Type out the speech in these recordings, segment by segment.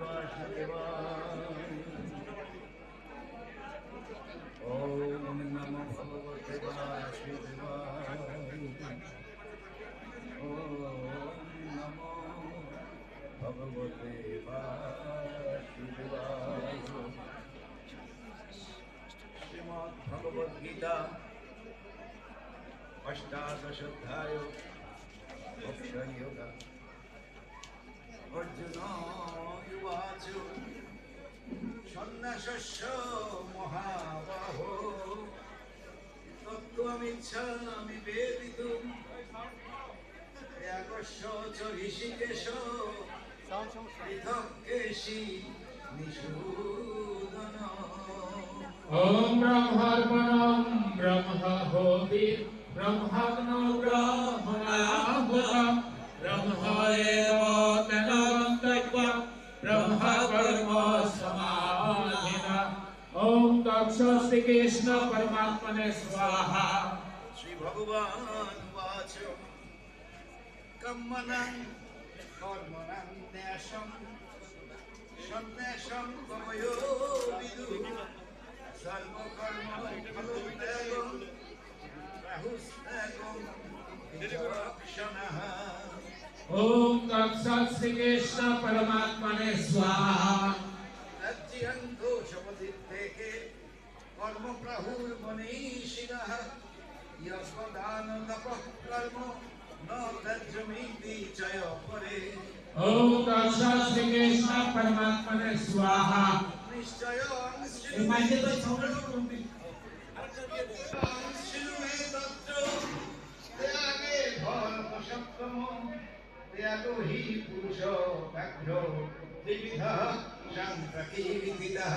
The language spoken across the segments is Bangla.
ভগবতে বাসুদেবায় ওম নমো ভগবতে বাসুদেবায় শ্রীমদ্ ভগবদ গীতা অষ্টাদশোধ্যায় মোক্ষযোগ অর্জুন উবাচ সন্ন্যাসস্য মহাবাহো তত্ত্বমিচ্ছামি বেদিতুম ত্যাগস্য চ ঋষিকেশ পৃথক কেশি নিষূদন ॐ ब्रह्मार्पणं ब्रह्म होति ब्रह्मग्नो ब्रह्मणाहुत ब्रह्म एव سی کشن پر تقس شری کشن پرماتم نے سواہ प्रहुर्मुनीषिणः यस्वदानन्दपक्रमो हि पुरुषो व्याघ्रो त्रिविधः शान्तकीर्तितः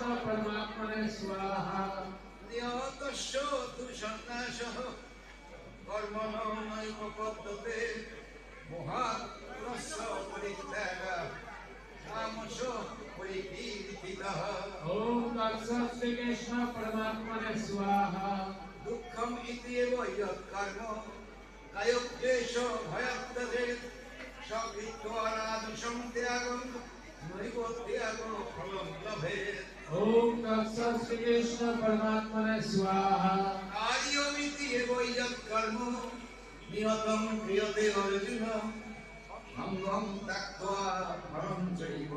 परमात्मने स्वाहा नियतस्य तु सन्न्यासः कर्मणो नैव पद्यते मोहात् पुरस्य परित्यागः तामसो परिकीर्तितः ॐ तत्स्वस्ति कृष्ण परमात्मने स्वाहा दुःखम् इत्येव यत्कर्म कायोक्लेश भयत्तजेत् स कृत्वा राजसं त्यागं नैव त्यागो फलं लभेत् ॐ तत्स्वस्ति कृष्ण परमात्मने स्वाहा कार्यमिति एव यत्कर्म नियतं क्रियते अर्जुन अङ्गं त्यक्त्वा फलं चैव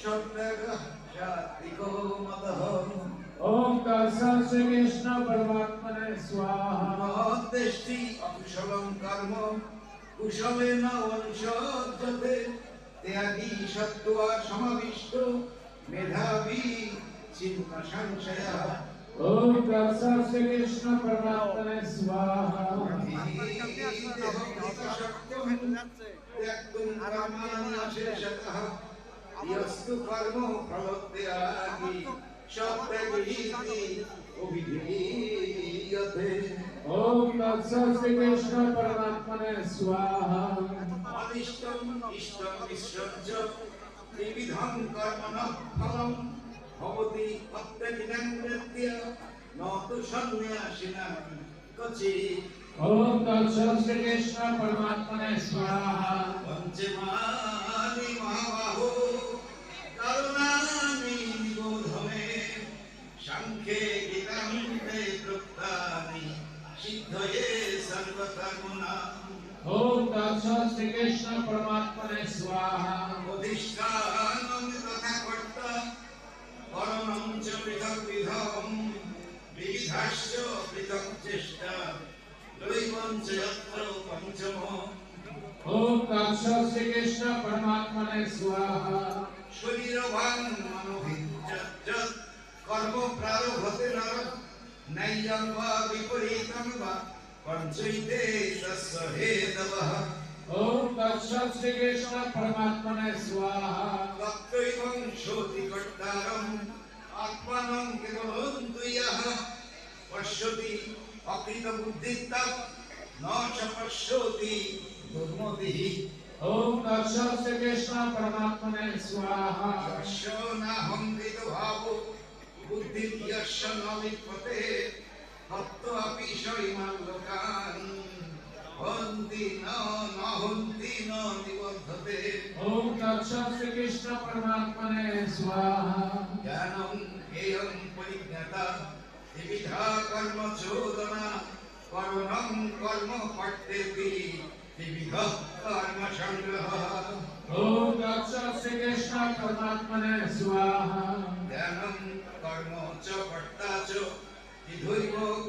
सत्यागः सात्विको मतः ॐ तत्स्वस्ति कृष्ण परमात्मने स्वाहा महद्देष्टि अकुशलं कर्म कुशलेन वंशोद्धते त्यागी सत्त्वा समविष्टो मेधावी चिन्ता संशयः ॐ तत्स्वस्ति कृष्ण परमात्मने स्वाहा त्यक्तुं कर्माणि अशेषतः यस्तु कर्म फलोत्यागी सत्यगीति अभिधीयते ॐ तत्स्वस्ति कृष्ण परमात्मने स्वाहा अनिष्टम् इष्टम् मिश्रं च त्रिविधं कर्मणः फलं भवति अत्यधिकं कृत्य न तु सन्न्यासिनां क्वचित् ॐ तत्स्वस्ति कृष्ण परमात्मने स्वाहा पञ्चमानि महाबाहो करुणानि निबोध मे शङ्खे गीतान्ते तृप्तानि सिद्धये सर्वकर्मणाम् ॐ सर्वं श्रीकृष्ण परमात्मने स्वाहा अधिष्ठानं तथा कर्ता परमं च पृथक् विधवं विविधाश्च पृथक् चेष्टा दैवं च यत्र पञ्चमो ॐ तत्सत् श्रीकृष्ण परमात्मने स्वाहा शरीरभान् मनोभिज्जत कर्म प्रारभते नर नैयं वा विपरीतं वा पञ्चैते तस्य हेतवः ओम तत्सत श्री कृष्ण परमात्मा ने स्वाहा तत्त्वैवं शोति कर्तारम् आत्मानं केवलं तुयः पश्यति अकृतबुद्धित्तं न च पश्यति दुर्मतिः ओम तत्सत श्री कृष्ण परमात्मा ने स्वाहा यस्य नाहं विदभावो बुद्धिर्यस्य न विद्यते तत्त्वापि स इमान् लोकान् ओम तत्सत श्री कृष्ण परमात्मा ने स्वाहा ज्ञानं हेयं परिज्ञाता विविधा कर्म चोदना करुणं कर्म पठ्येति विविधः कर्म सङ्ग्रहः ओम तत्सत श्री कृष्ण परमात्मा ने स्वाहा ध्यानं कर्म च कर्ता च विधुर्व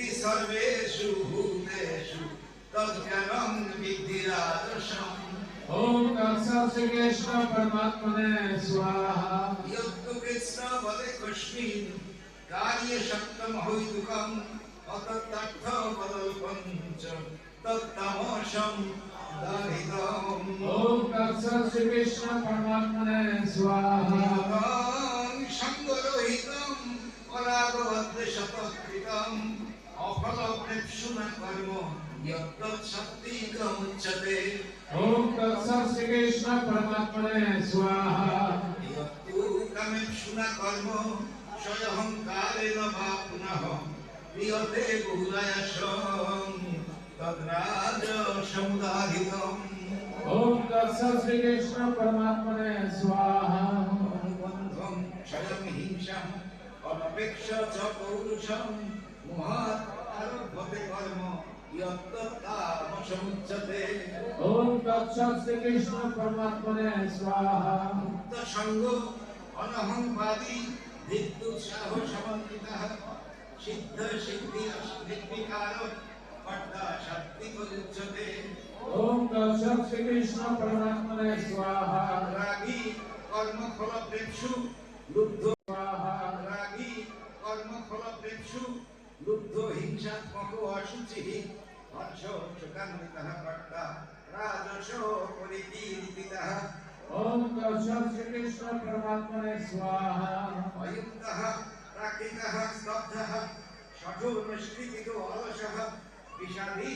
মুক্তি সর্বেষু ভূতেষু তৎকারং বিদ্ধিরাদর্শম ওম কাঁসা শ্রীকৃষ্ণ পরমাত্মনে স্বাহা যত্ত কৃষ্ণ বলে কস্মিন কার্য সত্যম হৈতুকম অতত্থ বদল্পম চ তত্তমসম দারিদম ওম কাঁসা শ্রীকৃষ্ণ পরমাত্মনে স্বাহা সঙ্গরহিতম পরাগবদ্ধ শতকৃতম परागवद्शतकृतम् अफलप्रेप्सुना कर्म यत्तत्शक्तिकमुच्यते ओम तत्सत श्री कृष्ण परमात्मा ने स्वाहा यत्तु कमेप्सुना कर्म स्वयंकारेण वा पुनः क्रियते बहुलायासं तद्राज समुदाहितम् ओम तत्सत श्री कृष्ण परमात्मा ने स्वाहा अनुबन्धं क्षयं हिंसाम् अनपेक्ष च पौरुषं মহার আরভতে কর্ম ওম তৎসৎ শ্রীকৃষ্ণ পরমাত্মনে স্বাহা। মুক্ত সঙ্গ অনহংবাদী বিদ্যুৎসাহ সমন্বিত সিদ্ধ সিদ্ধি সিদ্ধিকার কর্তা শক্তি রাগী কর্মফল প্রেক্ষু लुब्ध हिंसात्मक अशुचिः हर्ष सुखान्वितः कर्ता राजसो परिकीर्तितः ओम तत्सत श्री कृष्ण परमात्मा ने स्वाहा अयुक्तः प्राकृतः स्तब्धः षठोर्निष्कृतितो अलसः विषादी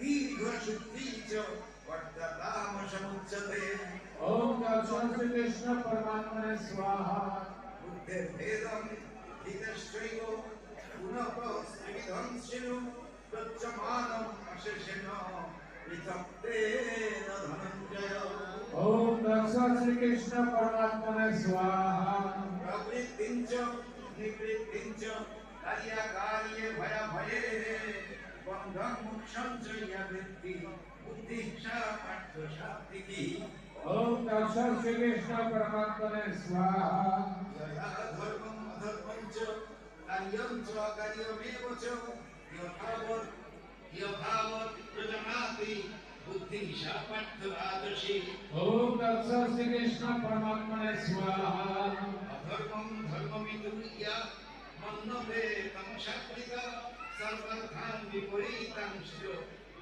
दीर्घशुद्धि च वर्ततामसमुच्यते ओम तत्सत श्री कृष्ण परमात्मा ने स्वाहा बुद्धिर्भेदं हितश्चैव ओम तत्सत श्री कृष्ण परमात्मा ने स्वाहा प्रवृत्तिं च निवृत्तिं च कार्याकार्ये भयभये बन्धं मोक्षं च या वृत्ति बुद्धिः सा पार्थसात्विकी ओम तत्सत श्री कृष्ण परमात्मा ने स्वाहा यया धर्मम् अधर्मं च कार्यं च अकार्यमेव च यथावत् यथावत् प्रजनाति बुद्धिः सा पार्थराजसी ओम तत्सत श्री कृष्ण परमात्मा ने स्वाहा अधर्मं धर्ममितुर्या मन्नवे तमशाकृता सर्वर्थान् विपरीतांश्च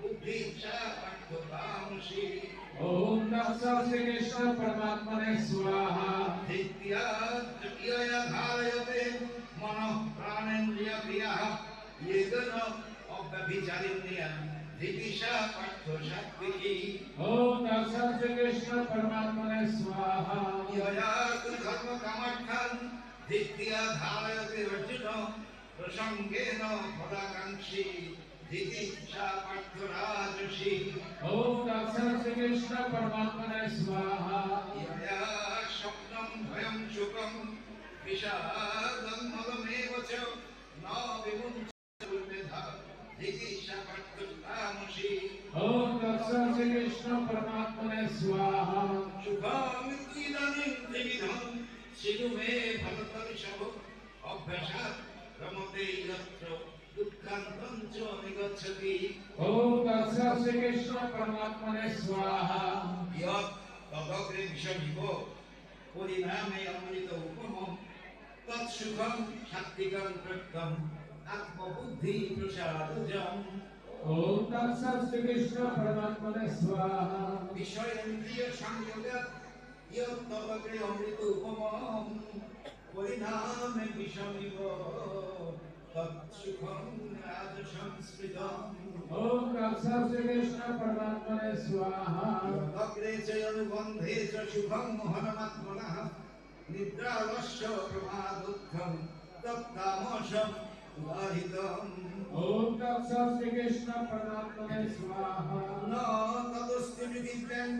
बुद्धिं सा पार्थतामसि ओम तत्सत श्री कृष्ण परमात्मा ने स्वाहा धित्या तृतीयया धारयते मनः प्राणेन्द्रियक्रियाः येन अव्यभिचारिण्या धितिशा पार्थसात्विकी ओम तत्सत श्री कृष्ण परमात्मा ने स्वाहा यया तु धर्मकामर्थान् धित्या धारयते अर्जुन प्रसङ्गेन फलाकाङ्क्षी धितिशा पार्थराजसी ओम तत्सत श्री कृष्ण परमात्मा ने स्वाहा यया स्वप्नं भयं सुखं विषादं मदमेव च न विमुञ्चमेधा සිළුමේ භගවතුෂව অভ্যাসাত রমতে ইগত্র দুঃখান্তঞ্চ নিগচ্ছতি। ওম তৎসা শ্রীকৃষ্ণ পরমাত্মনে স্বাহা। ইয়ৎ यत्तवग्रे अमृत उपमं परिणाम विषमिव तत्सुखं राजसंस्कृतम् ॐ कक्षश्रीकृष्ण परमात्मने स्वाहा अग्रे च अनुबन्धे च शुभं मोहनमात्मनः निद्रावश्य प्रमादुःखं तत्तामशं उदाहितम् ॐ कक्षश्रीकृष्ण परमात्मने स्वाहा न तदस्ति विधिज्ञान्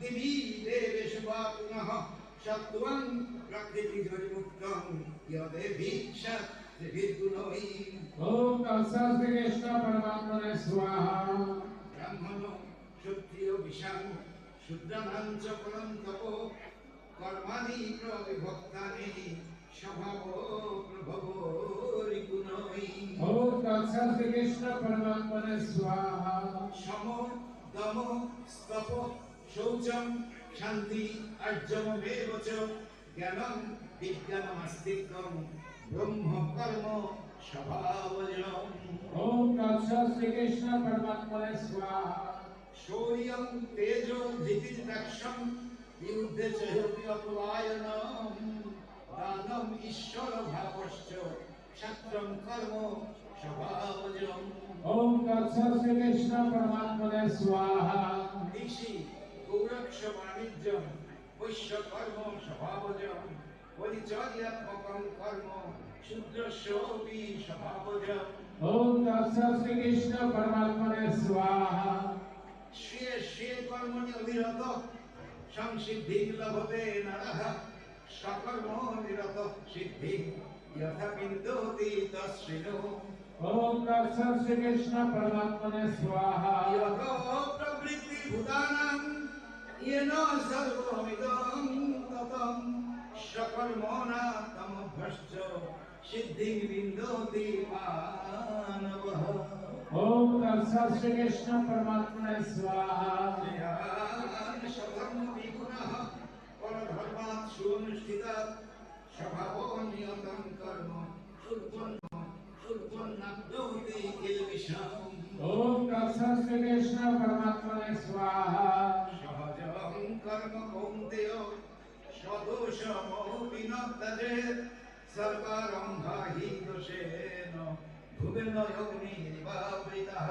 দিবি দেবে শুভা পুনঃ সত্ত্বং প্রকৃতি ধরিমুক্তং ইয়দে ভিক্ষত ত্রিভিদুরোই ওম কৃষ্ণ পরমাত্মনে স্বাহা সম দম স্তপ শৌচম শান্তি আর্যম বেবচ জ্ঞানম বিজ্ঞানমাস্তিকম ব্রহ্ম কর্ম স্বভাবজম ওম তৎস শ্রীকৃষ্ণ পরমাত্মনে স্বাহা। শৌর্যম তেজ ধৃতির্দক্ষম বিরুদ্ধে চহতি অপলায়নম। দানম ঈশ্বর ভাবশ্চ সত্যম কর্ম স্বভাবজম ওম তৎস শ্রীকৃষ্ণ পরমাত্মনে স্বাহা। ঋষি गौरक्ष वाणिज्यम वैश्य कर्म स्वभावजम परिचर्यात्मकं कर्म शूद्रस्योपि स्वभावजम ओम तत्सव श्री कृष्ण परमात्मने स्वाहा श्रेय श्रेय कर्मणि अविरत संसिद्धि लभते नरः सकर्मो निरत सिद्धि यथा बिन्दुति तस्मिन् ओम तत्सव श्री कृष्ण परमात्मने स्वाहा यतो प्रवृत्ति भूतानां യനോസർവമിദാന്തം സകർമോനാതമഭ്യശ്ച സിദ്ധിം വിന്ദോതി മാനവഃ ഓം കർഷാശ്രീകൃഷ്ണ പരമാത്മനെ സ്വാഹ സകർമ്മ വിഗുണഃ പരധർമാത് സുനിഷ്ഠിത স্বভাব নিয়তন কর্ম সুপন্ন ওম কৃষ্ণ পরমাত্মনে স্বাহা नियतं कर्म शुल्पन्न शुल्पन्नाप्नोति किल्बिषम् ओम तत्सत श्री कृष्ण परमात्मा ने स्वाहा সহজং কর্ম কৌন্তেয় সদোষমপি ন তজেৎ সর্বারম্ভা হি দোষেন ভুবেন অগ্নির্বাবৃতः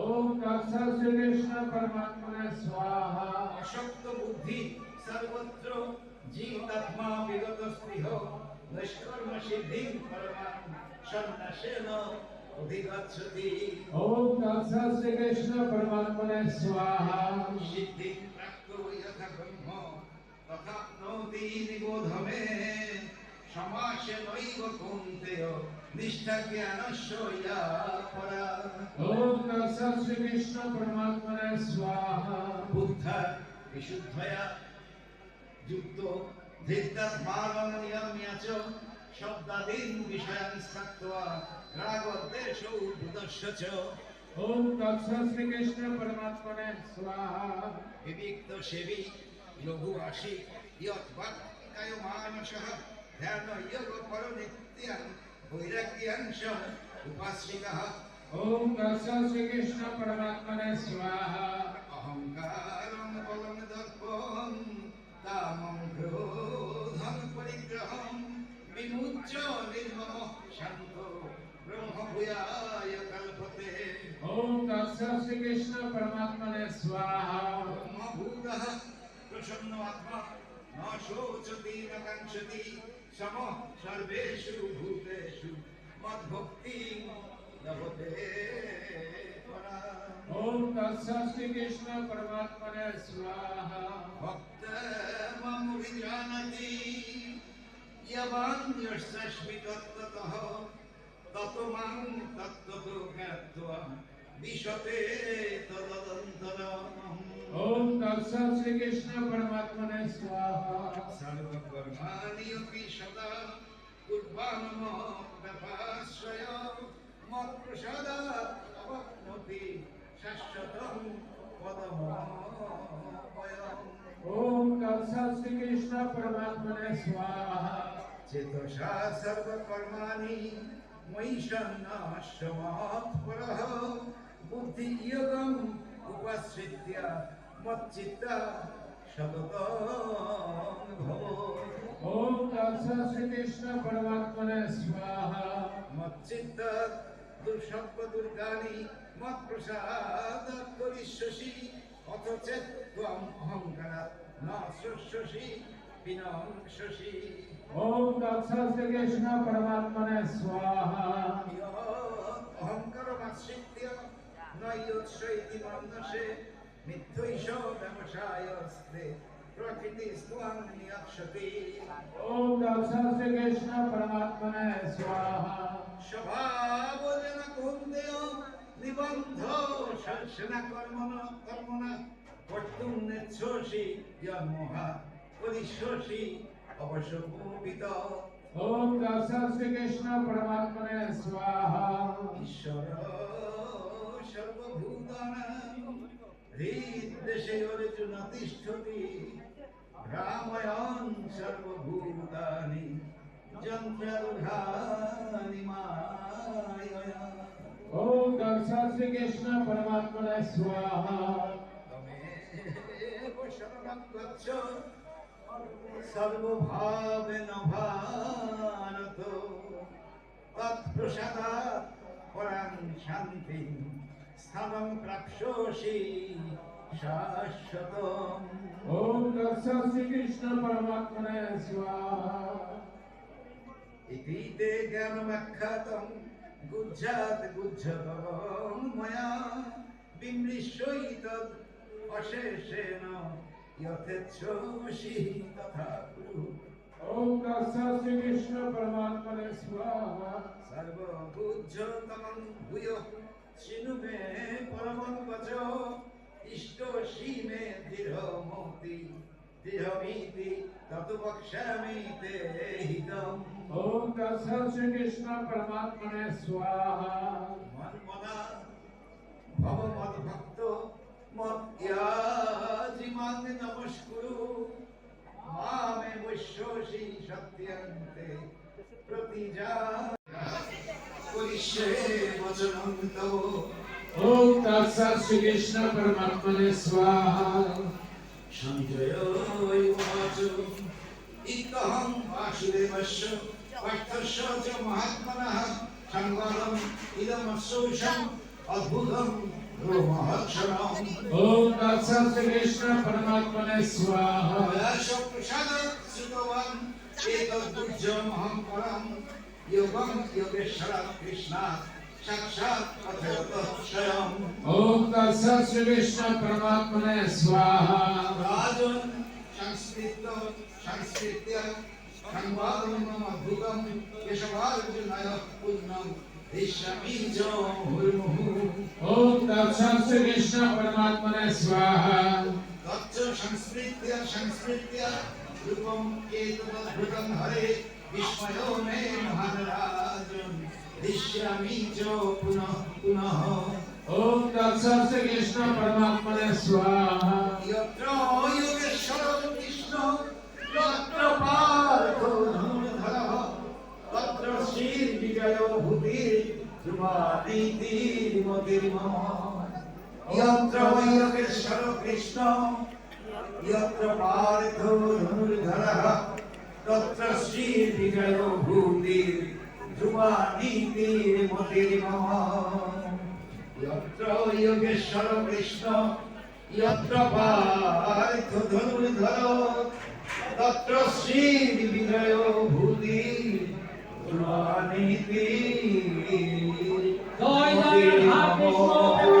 ओम तत्सत श्री कृष्ण परमात्मा ने स्वाहा অশক্ত বুদ্ধি সর্বত্র জীবাত্মা বিগত স্পৃহ নিষ্কর্ম সিদ্ধি পরমাং সন্ন্যাসেন অধিগচ্ছতি ओम तत्सत श्री कृष्ण परमात्मा ने स्वाहा সিদ্ধি প্রাপ্ত যথা ব্রহ্ম তথাপ্নোতি নিবোধ মে সমাসে নৈব কৌন্তেয় নিষ্ঠা জ্ঞানস্য ইয়া পরা ओम तत्सत श्री कृष्ण परमात्मा ने स्वाहा বুদ্ধ বিশুদ্ধয়া যুক্ত ধৃত্যাত্মারং নিয়ম্য চ শব্দাদীন বিষয়ান স্থক্ত্বা রাগদ্বেষৌ বুদস্য চ ओम तत्सत श्री कृष्ण परमात्मा ने स्वाहा विविक्त सेवी लघु आशी यत वर्तकायो मानसः ध्यान योग परो नित्यं वैराग्यंशं उपास्थितः ओम तत्सत श्री कृष्ण परमात्मा ने स्वाहा अहंकारं बलं दर्पं तामं क्रोधं परिग्रहं विमुच्य निर्ममः शान्तो ब्रह्मभूया कल्प सब श्री कृष्ण परमात्मा ने स्वाहा महाभूतः प्रसन्न आत्मा न शोचति न कंसति समः सर्वेषु भूतेषु मद्भक्ति लभते ओम तत्सत् श्री कृष्ण परमात्मा ने स्वाहा भक्त मम विजानति यवान्यश्च स्मितत्वतः ततो मां तत्त्वतो ज्ञात्वा दिशते ओम तत्स श्री कृष्ण परमात्मने स्वाहा सर्व कर्माणि अपि सदा कुर्बानुमोक्षपाश्रय मत्प्रसादात् अवप्नोति शाश्वतं पदमोपयम् ओम तत्स श्री कृष्ण परमात्मने स्वाहा चेतसा सर्व कर्माणि मयि सन्नाश्रमात् परः বুদ্ধি ইয়গম উপাশ্রিত্য মচ্চিত্তা সততং ভব ওম তৎসা শ্রীকৃষ্ণ পরমাত্মনে স্বাহা মচ্চিত্ত দুঃসর্প দুর্গানি মত প্রসাদ করিষ্যসি অথচ ত্বম অহংকার না শ্রস্যসি বিনংসসি ওম তৎসা শ্রীকৃষ্ণ পরমাত্মনে স্বাহা অহংকার মাশ্রিত্য অন্নয়ৎসৈতি মন্নসে মিথ্যৈষ ব্যবসায়স্তে প্রকৃতি স্তুয়াং নিয়ক্ষতি ওম দশস্য কৃষ্ণ পরমাত্মনে স্বাহা। স্বভাবজন কুন্দেয় নিবন্ধ সর্ষনা কর্মণ কর্মণা কর্তুম নেচ্ছসি জন্মহা করিষ্যসি অবশ্য ভূমিত ওম দশস্য কৃষ্ণ পরমাত্মনে স্বাহা। ঈশ্বর সর্বভূতানাং হৃদ্দেশে অর্জুন তিষ্ঠতি ভ্রাময়ন সর্বভূতানি যন্ত্ররূঢ়ানি মায়য়া ओम तत्सत श्री कृष्ण परमात्मा ने स्वाहा তমেব শরণং গচ্ছ সর্বভাবেন ভারত তৎপ্রসাদাৎ পরাং শান্তি স্থানং প্রাপসি শাশ্বতম ওম তৎসা শ্রীকৃষ্ণ পরমাত্মনে স্বাহা ইতি তে জ্ঞানমাখ্যাতং গুজ্জাত গুজ্জতম ময়া বিমৃশ্যইতদ অশেষেণ যথেচ্ছসি তথা কুরু ওম তস্য শ্রীকৃষ্ণ পরমাত্মনে স্বাহা সর্বভূজ্যতমং ভূয়ঃ शिनु में परमं वचो इष्टोषी में दृढ मोति दृढमीति तत्वक्षमीते हितम् ओम तस्सः श्री कृष्ण परमात्मने स्वाहा मन मना भव मद भक्तो मत याजि मांग नमस्कुरु मामे विश्वोषि सत्यन्ते प्रतिजा ओम तत्सा श्री कृष्ण परमात्मने स्वाहा संजयोय वाच इतहं वासुदेवस्य पर्थस्य च महात्मनः संवरम् इदमस्सौषम् अद्भुतम् ओम तत्सा श्री कृष्ण परमात्मने स्वाहा यशो प्रसाद सुतवान् एतद् दुर्जमहं परम् پرمنے سواہ پرمنے سواہ گچ سنسکت سنسکت روپم کے বিষ্ণুমে মহারাজন বিশ্রামি চ পুনঃ পুনঃ। ওম তৎসর্ষ কৃষ্ণ পরমাত্মনে স্বাহা। যত্র যোগেশ্বর কৃষ্ণ যত্র পার্থ ধনুর্ধরঃ তত্র শ্রীর বিজয় ভূতির ধ্রুবাদিতির মতির মম কৃষ্ণ গেল ভূতির যুবা নীতির মতির মত্র যোগেশ্বর কৃষ্ণ যত্র পার্থ ধনুর্ধর তত্র শ্রী বিজয় ভূতি যুবা নীতির মতির মহ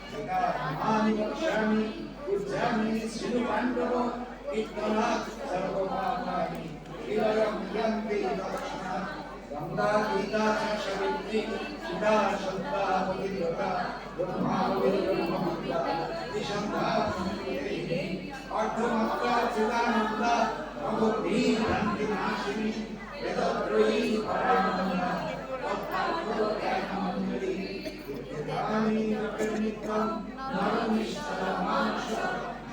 इदात्मानि वक्ष्यामि उद्यामि श्रीपाण्डव विद्मनात् सर्वपापानि हृदयं यन्ति दक्षिणात् गङ्गा गीता शवित्री सुधा श्रद्धा पवित्रता ब्रह्मा पवित्रब्रह्मविद्या निशङ्का अर्धमात्रा चिदानन्दा भगवती भ्रान्तिनाशिनी यतत्रयी परानन्दा तत्पार्श्वो ज्ञानम्